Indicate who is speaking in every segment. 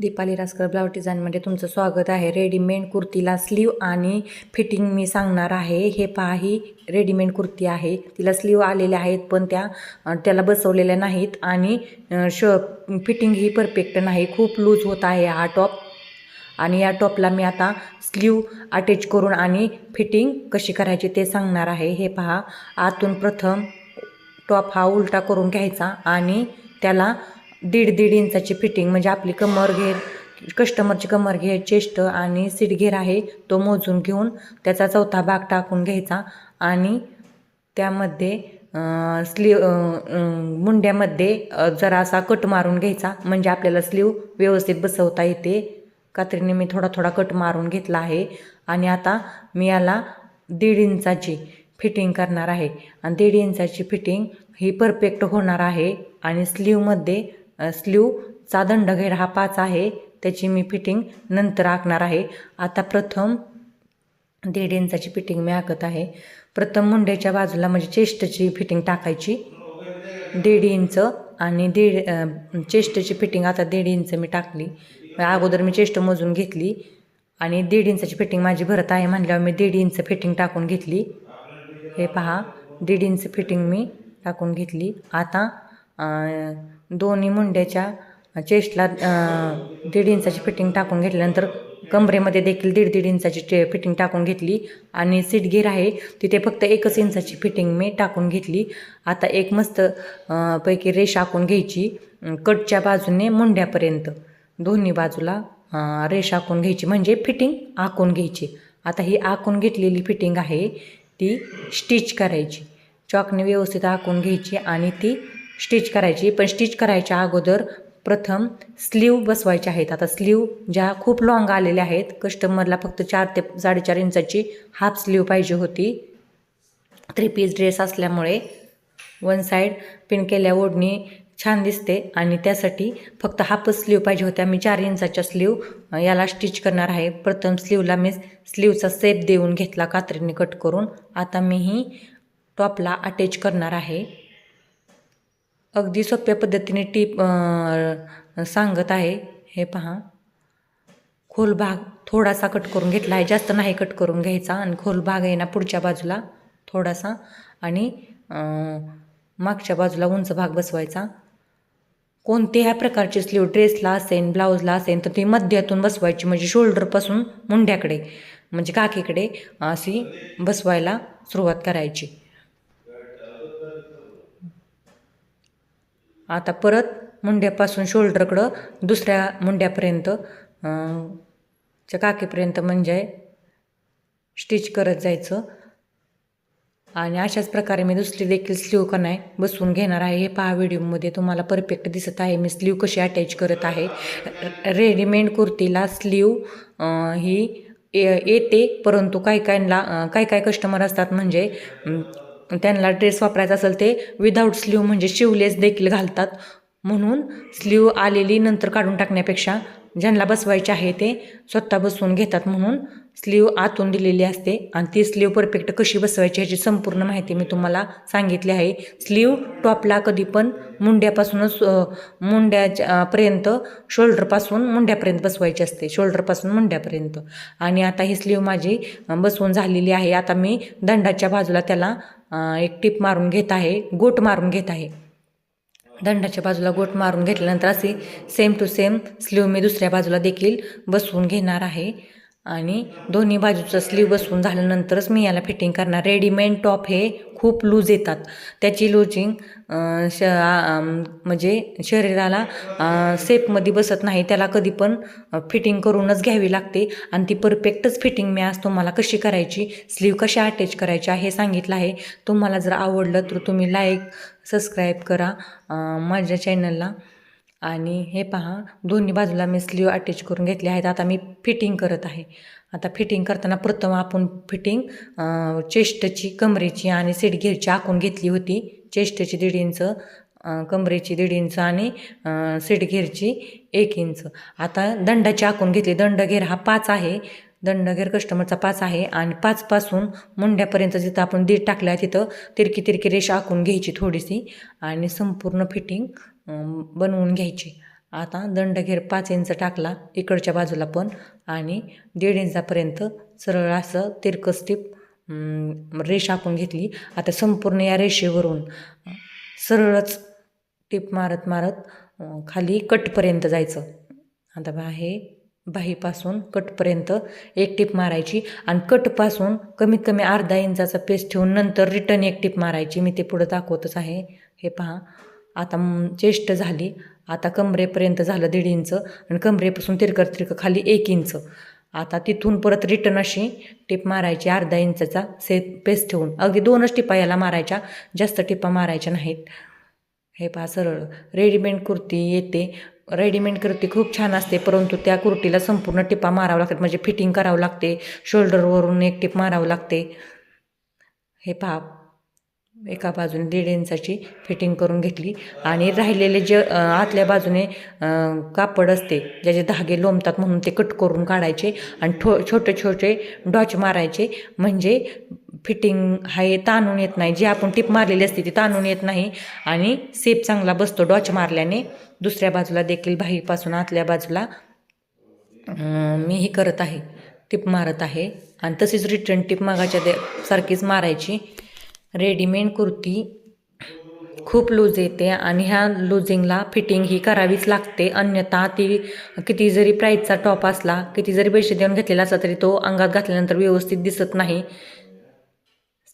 Speaker 1: Deepali Raskar blouse डिझाईनमध्ये तुमचं स्वागत आहे. रेडीमेड कुर्तीला स्लीव आणि फिटिंग मी सांगणार आहे. हे पहा ही रेडीमेड कुर्ती आहे. तिला स्लीव आलेल्या आहेत पण त्या त्याला बसवलेल्या नाहीत आणि श फिटिंग ही परफेक्ट नाही. खूप लूज होत आहे हा टॉप आणि या टॉपला मी आता स्लीव अटॅच करून आणि फिटिंग कशी करायची ते सांगणार आहे. हे पहा आतून प्रथम टॉप हा उलटा करून घ्यायचा आणि त्याला दीड दीड इंचाची फिटिंग म्हणजे आपली कमर घेर कस्टमरची कमर घेर चेस्ट आणि सीट घेर आहे तो मोजून घेऊन त्याचा चौथा भाग टाकून घ्यायचा आणि त्यामध्ये स्लीव मुंड्यामध्ये जरासा कट मारून घ्यायचा म्हणजे आपल्याला स्लीव व्यवस्थित बसवता येते. कात्रीने मी थोडा थोडा कट मारून घेतला आहे आणि आता मी याला दीड इंचाची फिटिंग करणार आहे. आणि दीड इंचाची फिटिंग ही परफेक्ट होणार आहे आणि स्लीवमध्ये स्लीवचा दंडघेर हा पाच आहे. त्याची मी फिटिंग नंतर आखणार आहे. आता प्रथम दीड इंचाची फिटिंग मी आखत आहे. प्रथम मुंड्याच्या बाजूला म्हणजे चेस्टची फिटिंग टाकायची. दीड इंच आणि दीड चेस्टची फिटिंग आता दीड इंच मी टाकली. अगोदर मी चेस्ट मोजून घेतली आणि दीड इंचाची फिटिंग माझी भरत आहे म्हणल्यावर मी दीड इंच फिटिंग टाकून घेतली. हे पहा दीड इंच फिटिंग मी टाकून घेतली. आता दोन्ही मुंड्याच्या चेस्टला दीड इंचाची फिटिंग टाकून घेतल्यानंतर कमरेमध्ये देखील दीड दीड इंचाची टे फिटिंग टाकून घेतली. आणि सीटगिर आहे तिथे फक्त एकच इंचाची फिटिंग मी टाकून घेतली. आता एक मस्त पैकी रेष आखून घ्यायची. कटच्या बाजूने मुंड्यापर्यंत. दोन्ही बाजूला रेष आखून घ्यायची. म्हणजे फिटिंग आखून घ्यायची. आता ही आखून घेतलेली फिटिंग आहे ती स्टिच करायची. चॉकने व्यवस्थित आखून घ्यायची आणि ती स्टिच करायची. पण स्टिच करायच्या अगोदर प्रथम स्लीव बसवायचे आहेत. आता स्लीव ज्या खूप लॉंग आलेल्या आहेत कस्टमरला फक्त चार ते साडेचार इंचाची हाफ स्लीव पाहिजे होती. थ्री पीस ड्रेस असल्यामुळे वन साईड पिन केल्या ओढणी छान दिसते आणि त्यासाठी फक्त हाफच स्लीव पाहिजे होत्या. मी चार इंचाच्या स्लीव याला स्टिच करणार आहे. प्रथम स्लीवला मी स्लीवचा सेप देऊन घेतला कात्रीने कट करून. आता मी ही टॉपला अटॅच करणार आहे. अगदी सोप्या पद्धतीने टीप सांगत आहे. हे पहा. खोल भाग थोडासा कट करून घेतला आहे. जास्त नाही कट करून घ्यायचा. आणि खोल भाग आहे ना पुढच्या बाजूला थोडासा. आणि मागच्या बाजूला उंच भाग बसवायचा. कोणत्याही प्रकारची स्लीव ड्रेसला असेल ब्लाऊजला असेल तर ती मध्यातून बसवायची. म्हणजे शोल्डरपासून मुंड्याकडे म्हणजे काकीकडे अशी बसवायला सुरुवात करायची. आता परत मुंड्यापासून शोल्डरकडं दुसऱ्या मुंड्यापर्यंत च्या काकीपर्यंत म्हणजे स्टिच करत जायचं. आणि अशाच प्रकारे मी दुसरी देखील स्लीव का नाही बसवून घेणार आहे. हे पहा व्हिडिओमध्ये तुम्हाला परफेक्ट दिसत आहे. मी स्लीव कशी अटॅच करत आहे. रेडीमेड कुर्तीला स्लीव ही ये- येते. परंतु काही काहींना काही काही कस्टमर असतात म्हणजे त्यांना ड्रेस वापरायचा असेल ते विदाऊट स्लीव म्हणजे शिवलेस देखील घालतात. म्हणून स्लीव आलेली नंतर काढून टाकण्यापेक्षा ज्यांना बसवायचे आहे ते स्वतः बसवून घेतात म्हणून स्लीव आतून दिलेली असते आणि ती स्लीव परफेक्ट कशी बसवायची ह्याची संपूर्ण माहिती मी तुम्हाला सांगितली आहे. स्लीव टॉपला कधी पण मुंड्यापासूनच मुंड्याच्यापर्यंत शोल्डरपासून मुंड्यापर्यंत बसवायची असते. शोल्डरपासून मुंड्यापर्यंत. आणि आता ही स्लीव माझी बसवून झालेली आहे. आता मी दंडाच्या बाजूला त्याला एक टिप मारून घेत आहे. गोट मारून घेत आहे. दंडाच्या बाजूला गोट मारून घेतल्यानंतर असे सेम टू सेम स्लीव मी दुसऱ्या बाजूला देखील बसवून घेणार आहे. आणि दोन्ही बाजूचं स्लीव बसवून झाल्यानंतरच मी याला फिटिंग करणार. रेडीमेड टॉप हे खूप लूज येतात. त्याची लूजिंग श म्हणजे शरीराला सेपमध्ये बसत नाही. त्याला कधी पण फिटिंग करूनच घ्यावी लागते. आणि ती परफेक्टच फिटिंग मी आज तुम्हाला कशी करायची स्लीव कशा अटॅच करायच्या हे सांगितलं आहे. तुम्हाला जर आवडलं तर तुम्ही लाईक सबस्क्राईब करा. माझ्या चॅनलला आणि हे पहा दोन्ही बाजूला मी स्लीव अटॅच करून घेतले आहेत. आता मी फिटिंग करत आहे. आता फिटिंग करताना प्रथम आपण फिटिंग चेस्टची कमरेची आणि सीटघेरची आखून घेतली होती. चेस्टची दीड इंच कमरेची दीड इंच आणि सीटघेरची एक इंच. आता दंडाची आखून घेतली. दंडघेर हा पाच आहे. दंडघेर कस्टमरचा पाच आहे आणि पाचपासून मुंड्यापर्यंत जिथं आपण दीड टाकल्या आहे तिथं तिरकी तिरकी रेषा आखून घ्यायची थोडीशी आणि संपूर्ण फिटिंग बनवून घ्यायची. आता दंडघेर पाच इंच टाकला इकडच्या बाजूला पण आणि दीड इंचापर्यंत सरळ असं तिरकस टीप रेष आपण घेतली. आता संपूर्ण या रेषेवरून सरळच टीप मारत मारत खाली कटपर्यंत जायचं. आता बा हे बाहीपासून कटपर्यंत एक टिप मारायची आणि कटपासून कमीत कमी अर्धा इंचाचा पेस्ट ठेवून नंतर रिटर्न एक टिप मारायची. मी ते पुढं दाखवतच आहे. हे पहा. आता चेष्ट झाली. आता कमरेपर्यंत झालं दीड इंच आणि कमरेपासून तिरकर तिरकं खाली एक इंच. आता तिथून परत रिटर्न अशी टिप मारायची अर्धा इंचाचा से पेस ठेवून. अगदी दोनच टिपा याला मारायच्या जास्त टिपा मारायच्या नाहीत. हे पहा सरळ. रेडीमेड कुर्ती येते. रेडीमेड कुर्ती खूप छान असते परंतु त्या कुर्तीला संपूर्ण टिपा मारावं लागतात. म्हणजे फिटिंग करावं लागते. शोल्डरवरून एक टिप मारावं लागते. हे पहा. एका बाजूने दीड इंचाची फिटिंग करून घेतली आणि राहिलेले जे आतल्या बाजूने कापड असते ज्याचे धागे लोंबतात म्हणून ते कट करून काढायचे आणि ठो छोटे छोटे डॉच मारायचे. म्हणजे फिटिंग हे ताणून येत नाही. जी आपण टिप मारलेली असते ती ताणून येत नाही आणि सेप चांगला बसतो डॉच मारल्याने. दुसऱ्या बाजूला देखील बाहीपासून आतल्या बाजूला मी ही करत आहे. टिप मारत आहे. आणि तशीच रिटर्न टिप मागाच्या दे सारखीच मारायची. रेडीमेड कुर्ती खूप लूज येते आणि ह्या लूजिंगला फिटिंग ही करावीच लागते. अन्यथा ती किती जरी प्राईजचा टॉप असला किती जरी पैसे देऊन घेतलेला असला तरी तो अंगात घातल्यानंतर व्यवस्थित दिसत नाही.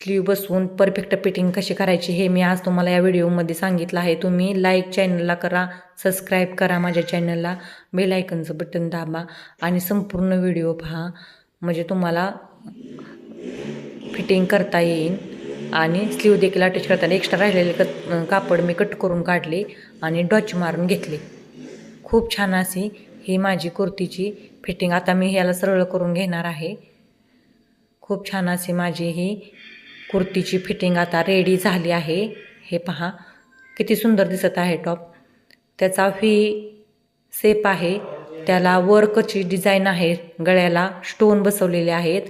Speaker 1: स्लीव बसवून परफेक्ट फिटिंग कशी करायची हे मी आज तुम्हाला या व्हिडिओमध्ये सांगितलं आहे. तुम्ही लाईक चॅनलला करा सबस्क्राईब करा माझ्या चॅनलला बेलायकनचं बटन दाबा आणि संपूर्ण व्हिडिओ पहा. म्हणजे तुम्हाला फिटिंग करता येईल आणि स्लीव देखील अटॅच करताना एक्स्ट्रा राहिलेले क कापड मी कट करून काढले आणि डॉच मारून घेतले. खूप छान अशी ही माझी कुर्तीची फिटिंग आता मी ह्याला सरळ करून घेणार आहे. खूप छान अशी माझी ही कुर्तीची फिटिंग आता रेडी झाली आहे. हे पहा किती सुंदर दिसत आहे टॉप त्याचा व्ही सेप आहे. त्याला वर्कची डिझाईन आहे. गळ्याला स्टोन बसवलेले आहेत.